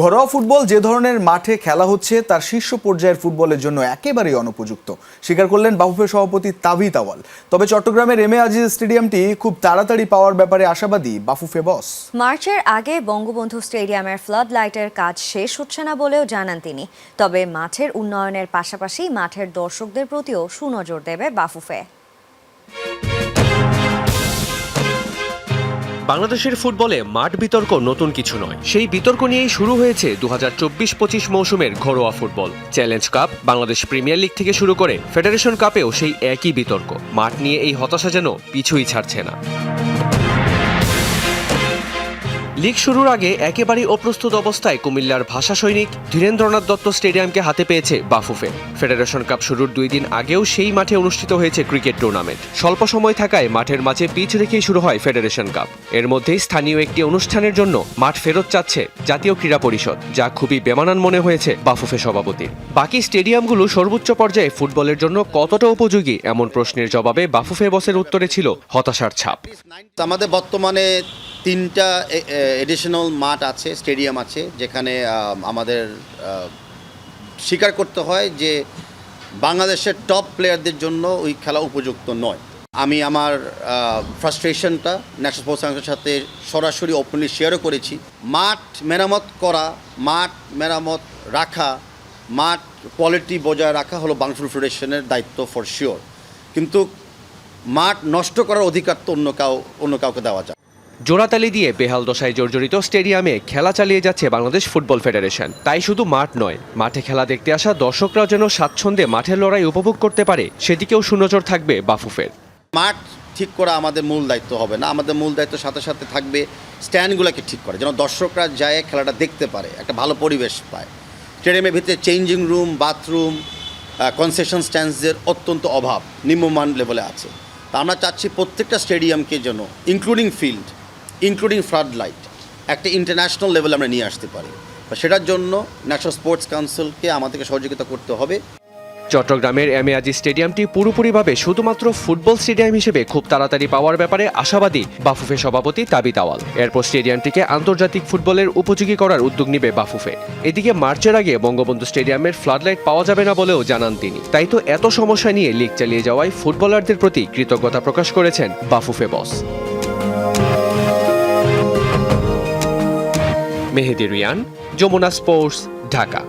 ঘরোয়া ফুটবল যে ধরনের মাঠে খেলা হচ্ছে, তার শীর্ষ পর্যায়ের ফুটবলের জন্য একেবারেই অনুপযুক্ত। স্বীকার করলেন বাফুফের সভাপতি তাভি তাওয়াল তবে চট্টগ্রামের এম এ আজিজ স্টেডিয়ামটি খুব তাড়াতাড়ি পাওয়ার ব্যাপারে আশাবাদী বাফুফে বস। মার্চের আগে বঙ্গবন্ধু স্টেডিয়ামের ফ্লাড লাইটের কাজ শেষ হচ্ছে না বলেও জানান তিনি। তবে মাঠের উন্নয়নের পাশাপাশি মাঠের দর্শকদের প্রতিও সুনজর দেবে বাফুফে। বাংলাদেশের ফুটবলে মাঠ বিতর্ক নতুন কিছু নয়। সেই বিতর্ক নিয়েই শুরু হয়েছে দু হাজার চব্বিশ পঁচিশ মৌসুমের ঘরোয়া football. Challenge cup Bangladesh premier league থেকে শুরু করে ফেডারেশন কাপেও সেই একই বিতর্ক। মাঠ নিয়ে এই হতাশা যেন পিছুই ছাড়ছে না। লিগ শুরুর আগে একেবারেই অপ্রস্তুত অবস্থায় কুমিল্লার ভাষা সৈনিক ধীরেন্দ্রনাথ দত্ত স্টেডিয়ামকে হাতে পেয়েছে বাফুফে। ফেডারেশন কাপ শুরুর দুই দিন আগেও সেই মাঠে অনুষ্ঠিত হয়েছে ক্রিকেট টুর্নামেন্ট। স্বল্প সময় থাকায় মাঠের মাঝে পিচ রেখেই শুরু হয় ফেডারেশন কাপ। এর মধ্যেই স্থানীয় একটি অনুষ্ঠানের জন্য মাঠ ফেরত চাচ্ছে জাতীয় ক্রীড়া পরিষদ, যা খুবই বেমানান মনে হয়েছে বাফুফে সভাপতির। বাকি স্টেডিয়ামগুলো সর্বোচ্চ পর্যায়ে ফুটবলের জন্য কতটা উপযোগী এমন প্রশ্নের জবাবে বাফুফে বসের উত্তরে ছিল হতাশার ছাপ। আমাদের বর্তমানে তিনটা এডিশনাল মাঠ আছে স্টেডিয়াম আছে, যেখানে আমাদের স্বীকার করতে হয় যে বাংলাদেশের টপ প্লেয়ারদের জন্য ওই খেলা উপযুক্ত নয়। আমি আমার ফ্রাস্ট্রেশনটা ন্যাশনাল স্পোর্টস কাউন্সিলের সাথে সরাসরি ওপেনলি শেয়ারও করেছি। মাঠ মেরামত করা, মাঠ মেরামত রাখা, মাঠ কোয়ালিটি বজায় রাখা হলো বাংলাদেশ ফেডারেশনের দায়িত্ব ফর শিওর কিন্তু মাঠ নষ্ট করার অধিকার তো অন্য কাউ, অন্য কাউকে দেওয়া যায় জোড়াতালি দিয়ে বেহাল দশায় জর্জরিত স্টেডিয়ামে খেলা চালিয়ে যাচ্ছে বাংলাদেশ ফুটবল ফেডারেশন। তাই শুধু মাঠ নয়, মাঠে খেলা দেখতে আসা দর্শকরাও যেন স্বাচ্ছন্দ্যে মাঠের লড়াই উপভোগ করতে পারে, সেদিকেও সুনজর থাকবে বাফুফের। মাঠ ঠিক করা আমাদের মূল দায়িত্ব হবে না, আমাদের মূল দায়িত্ব সাথে সাথে থাকবে স্ট্যান্ডগুলোকে ঠিক করে, যেন দর্শকরা যায় খেলাটা দেখতে পারে, একটা ভালো পরিবেশ পায়। স্টেডিয়ামের ভিতরে চেঞ্জিং রুম বাথরুম কনসেশন স্ট্যান্ডসদের অত্যন্ত অভাব, নিম্নমান লেভেলে আছে। তা আমরা চাচ্ছি প্রত্যেকটা স্টেডিয়ামকে যেন including field including flood light একটা ইন্টারন্যাশনাল লেভেলে আমরা নিয়ে আসতে পারি। সেটার জন্য ন্যাশনাল স্পোর্টস কাউন্সিলকে আমাদেরকে সহযোগিতা করতে হবে। চট্টগ্রামের এম আজি স্টেডিয়ামটি পুরোপুরিভাবে শুধুমাত্র ফুটবল স্টেডিয়াম হিসেবে খুব তাড়াতাড়ি পাওয়ার ব্যাপারে আশাবাদী, বাফুফে সভাপতি তাবি তাওয়াল এরপর স্টেডিয়ামটিকে আন্তর্জাতিক ফুটবলের উপযোগী করার উদ্যোগ নিবে বাফুফে। এদিকে মার্চের আগে বঙ্গবন্ধু স্টেডিয়ামের ফ্লাডলাইট পাওয়া যাবে না বলেও জানান তিনি। তাই তো এত সমস্যা নিয়ে লিগ চালিয়ে যাওয়ায় ফুটবলারদের প্রতি কৃতজ্ঞতা প্রকাশ করেছেন বাফুফে বস মেহেদি রিয়ান যমুনা স্পোর্টস ঢাকা।